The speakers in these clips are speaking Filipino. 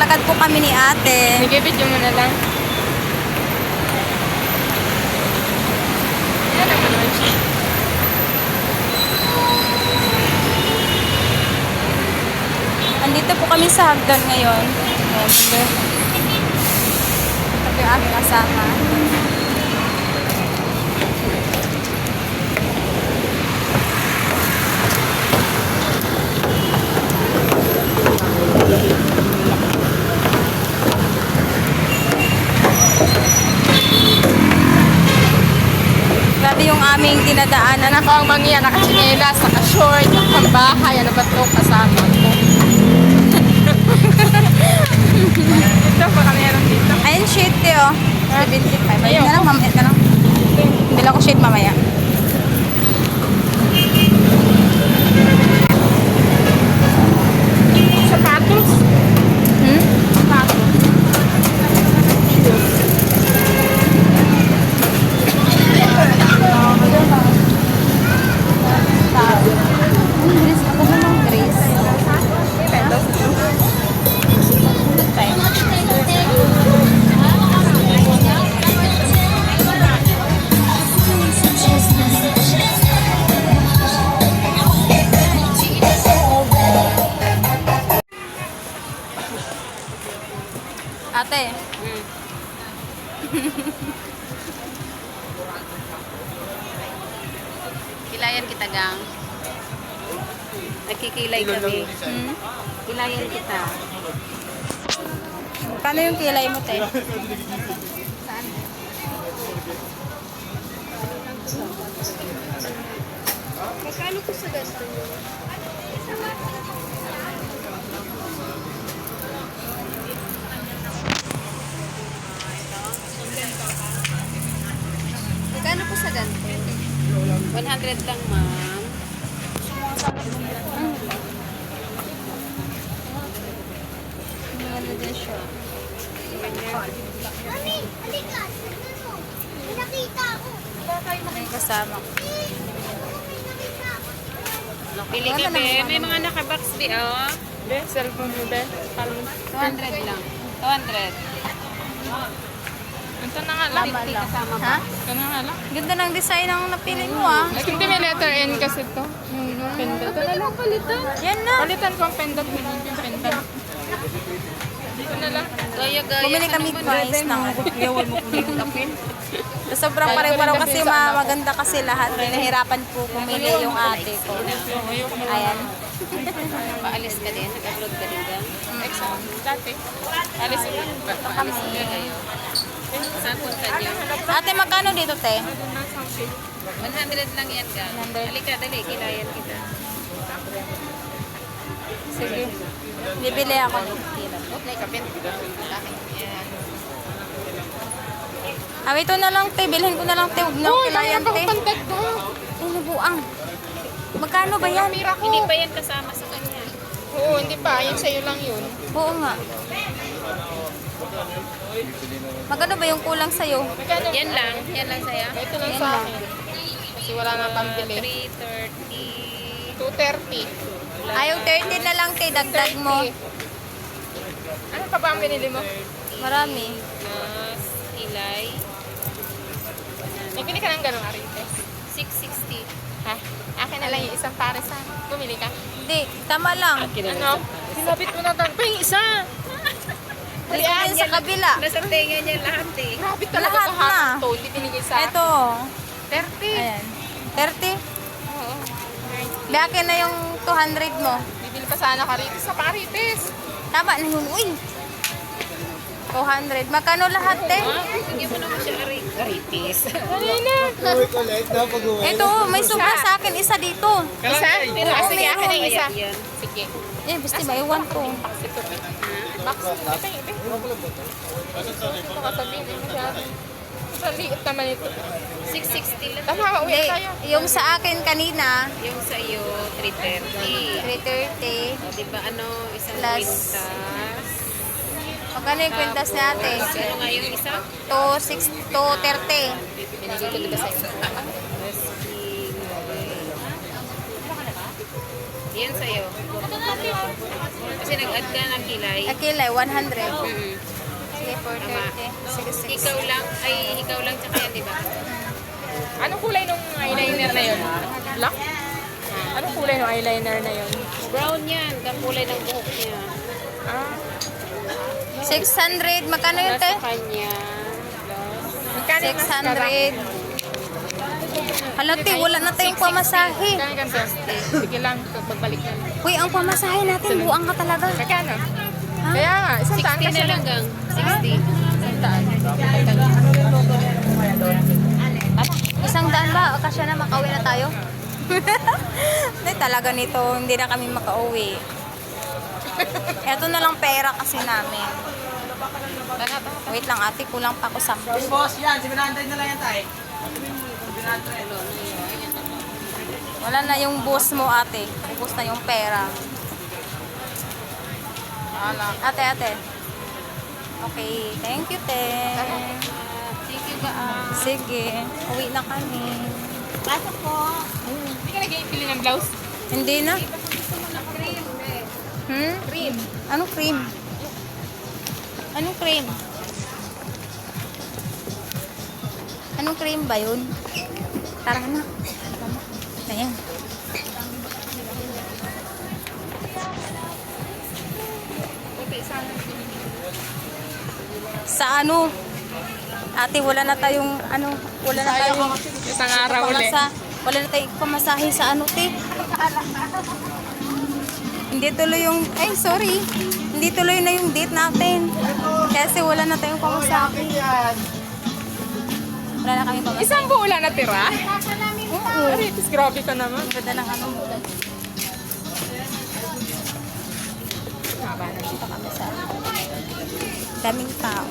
Maglalakad po kami ni ate. Sige, video mo na lang. Yan naman naman siya. Andito po kami sa hagdan ngayon. And, ito yung aming kasama. Grabe yung aming dinadaanan. Anak ko ang mangya, nakachinelas, naka-short, nakabahay, ano ba ito kasama ko. Ito pa kami meron dito. Ayun, shade te, oh. 75. Ayun na lang, mamaya ka lang. Bila ko shade mamaya. Nagkikilay kami. hmm? Kilayan kita. Paano yung kilay mo, te? Magkano po sa ganito? Magkano po sa ganito? 100 lang, ma'am. Ano Mami, halika. Tignan mo. May nakita ako. May kasama ko. Pili ka, be. May mga nakabox, be, oh. Be, cellphone mo, be. Palong. 200 lang. 200. Ito na nga lang. Kasama Ha? Ito na nga lang. Ganda ng design ng napili mo, ah. Hindi may letter N kasi to. Yung pendant. Ito na lang palitan. Yan na. Palitan ko ang pendant. Hindi yung pendant. Dito na lang. Gaya-gaya. Bumili ka kami bebe. ng yawan mo kung tapin. Sobrang pareho-pareho kasi ma maganda kasi lahat. Nahirapan po pumili yung ate ko. Ayan. Paalis ka din. Nag-upload ka din, gang. Exam. Dati. Alis ko. Paalis ka kayo. Saan punta niyo? Ate, magkano dito, te? 100 lang yan. 100. Halika, dali. Kilayan kita. Sige. Bibili ako. Bakit? Yan. Ah, ito na lang, te. Bilhin ko na lang, te. Huwag na Oo, kilayan, te. akong nabuang. Magkano ba yan? Pira ko. Hindi pa yan kasama sa kanya. Oo, hindi pa. Yun sa'yo lang yun. Oo nga. Magkano ba yung kulang sa'yo? Yan lang. Yan lang sa'yo. Ito lang Yan sa lang. akin. Kasi wala na pambili. 330. 230. Ayaw 30 na lang, te. Dagdag mo. 30. Ano pa ba ang binili mo? Marami. Mas kilay. Nagbili ka ng ganong arite. 660. Ha? Akin na lang yung isang pares ha. Bumili ka. Hindi, tama lang. Ano? Sinabit mo na tan. Pa yung isa! Dali yan sa kabila. Nasa tenga niya lahat eh. Grabe talaga Lahat sa hapon na. to. Hindi binigay sa Ito. 30. Ayan. 30. Oo. Bakin na yung 200 mo. Bibili pa sana ka rito sa parites. Tama na yun. Uy. 200. Magkano lahat, te? Ah, bigyan mo naman siya aray. Aritis. Kanina. Ito, may sobra sa akin. Isa dito. Isa? Ah, sige, akin na yung isa. Sige. Eh, basta maiwan ko. Ito. Box. Ito yung ito. Ito ka sabihin mo siya. Sa liit naman ito. 660 lang. Tama, uwi Hindi, tayo. yung sa akin kanina, Yung sa iyo, 330. 330. O, di ba ano, isang Plus. kwintas. Magkano yung kwintas ni ate? Ano nga yung isa? 260, 230. Binigay ko diba sa'yo? Yan sa'yo. Kasi nag-add ka ng kilay. Akilay, 100. Mm. Sige, 430. Sige, sige. Ikaw lang, ay ikaw lang tsaka yan, di ba? Anong kulay nung eyeliner na yun? Black? Anong kulay nung eyeliner na yun? Brown yan, kakulay ng buhok niya. Ah, 600. Magkano yun, Nasa te? kanya. magkano yung mascara? 600. Hala, te, wala na tayong pamasahe. Sige lang, pagbalik na. Uy, ang pamasahe natin, buang ka talaga. Magkano? Kaya nga, isang taan 60 kasi na lang gang. 60. Isang taan. Isang daan ba? Kasya na makauwi na tayo? Hindi talaga nito, hindi na kami makauwi. Ito na lang pera kasi namin. Wait lang ate, kulang pa ako sa Boss, yan. 700 na lang yan tayo. Wala na yung boss mo ate. Ubus na yung pera. Ate, ate. Okay, thank you, te. Thank you ba? Sige, uwi na kami. Pasok po. Hindi ka nag-iipili ng blouse? Hindi na. Hmm? Cream. Anong cream? Anong cream? Anong cream ba yun? Tara na. Sa ano? Ate, wala na tayong ano, wala na tayong Isang araw ulit. wala na tayong pamasahe sa ano, te. Hindi tuloy yung, ay sorry, hindi tuloy na yung date natin. Kasi wala na tayong pamasahe. Wala na kami pamasahe. Isang buo lang natira? Oo. Grabe ka naman. Ganda ng ano. Dito kami sa daming tao.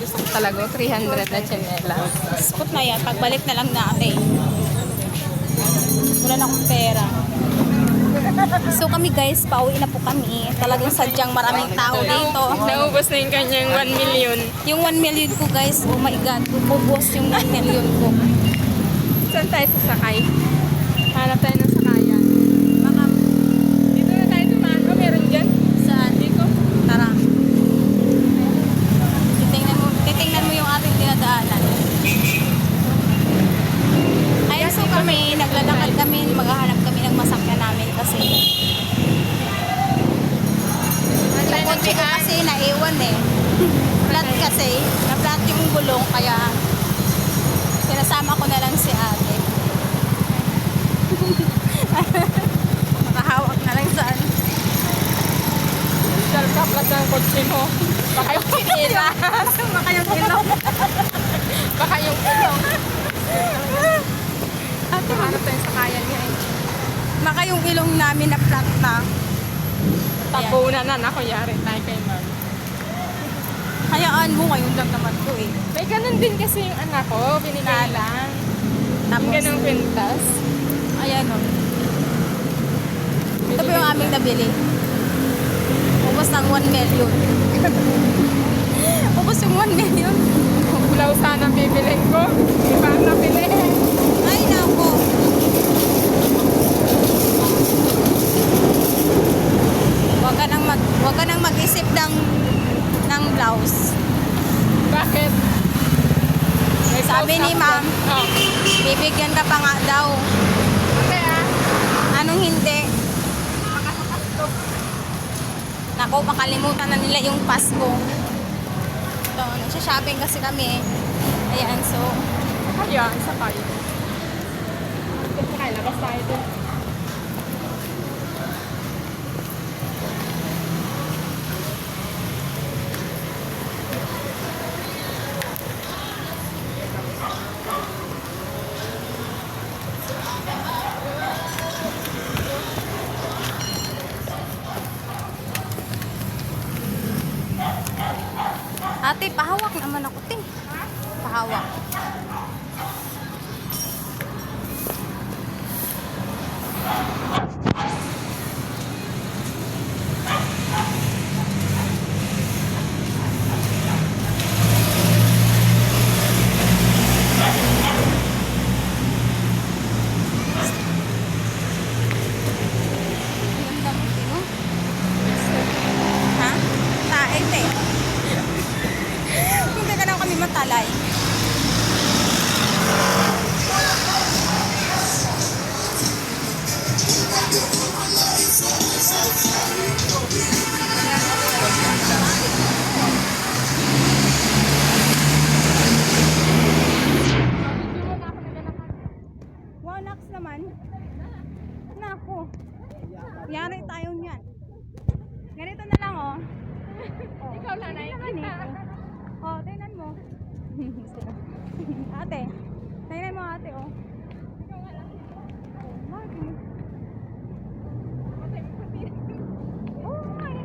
Gusto ko talaga, 300 na chinelas. Spot na yan. Pagbalik na lang natin. Wala na akong pera. So kami guys, pauwi na po kami. Talagang sadyang maraming tao dito. Naubos na yung kanyang 1 million. Yung 1 million ko guys, oh my god, bubos yung 1 million ko. Saan tayo sasakay? Hanap tayo ng sakayan. Baka Dito na tayo tumaan. Oh, meron dyan. saan? Dito? Tara. Titingnan mo, titingnan mo yung ating dinadaanan. Ayun so kami, naglalakad kami, maghahanap kami ng masakyan namin kasi yung kotse ko kasi naiwan eh. Flat kasi, na-flat yung gulong kaya sinasama ko na lang si ate. Makahawak na lang sa ano. Dal ka plat ng kotse mo. Baka yung pinila. Baka yung ilong. Baka yung ilong. Ate, hanap tayo ng sakayan niya eh. Baka yung ilong namin na flat na. Tapunan na na, kunyari tayo kay Mark. Hayaan mo, ngayon lang naman ko eh. May ganun din kasi yung anak ko, binigay lang. Yung Tapos, ganung kwintas. ayan o. Ito po yung aming nabili. Ubus ng 1 million. Ubus yung 1 million. Bulaw sana bibilin ko. Di ba ang nabili? Ay, nako. Huwag ka nang mag, huwag ka nang mag-isip ng ng blouse. Bakit? May Sabi ni ma'am. Oh. Bibigyan ka pa nga daw. Kaya, Anong hindi? Nako, makalimutan na nila yung Pasko. So, nagsha-shopping kasi kami. Ayan, so, tayo. Kasi kaya, labas tayo doon. Yari tayo niyan. Ganito na lang, oh. oh. Ikaw lang Ganito nakikita. ganito. Oh, tingnan mo. ate. Tingnan mo, ate, oh. Oh, Magi. Oh, my.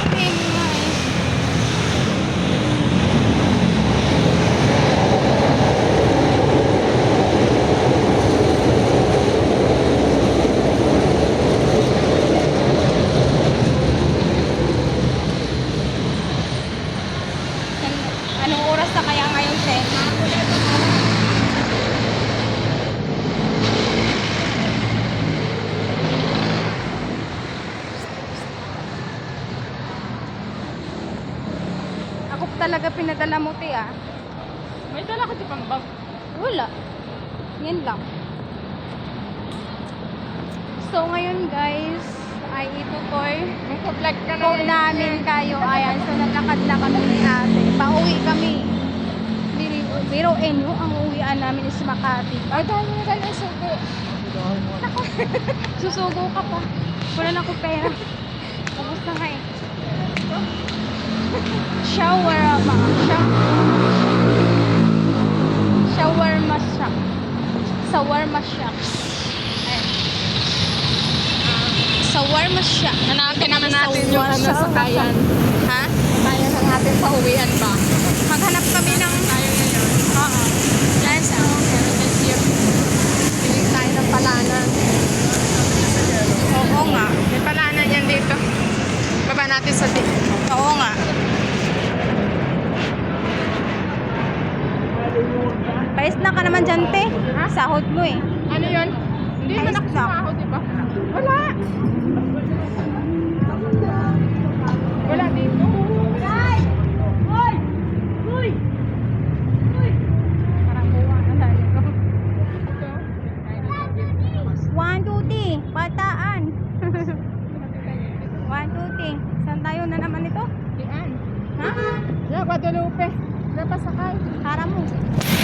Tingnan mo nga, eh. An- Anong oras na kaya ngayon, Sen? Ako talaga pinadala mo, te, ah. May dala kasi pang bag. Wala. Yan lang. So, ngayon, guys, ay itutoy Mag-vlog ka na po eh. namin kayo. Ayan, so naglakad na kami ni ate. Pauwi kami. Biro- nyo, ang uwian namin is Makati. Ay, dahil mo na tayo ng sugo. Susugo ka pa. Wala na ako pera. Tapos na nga Shawarma. Sha- Shawarma shop. Shawarma shop. Ayan. Shawarma shop. Hanapin naman natin yung ano sa shop. kayan. Ha? Kaya ng ating pauwian ba? Maghanap kami ng... Tayo ngayon. Oo. Yes. Pero this year, pili tayo ng palanan. Oo nga. May palanan yan dito. Baba natin sa di. Oo nga. Pais na ka naman dyan, te. Sahod mo eh. Ano yun? Hindi Ayos man ako na. sumahod, di ba? Wala. Wala dito. Parang buwa na tayo. Ito. One, two, three. Bataan. One, two, three. Saan tayo na naman ito? Diyan. Ha? Yeah, Guadalupe. Napasakay. Para mo.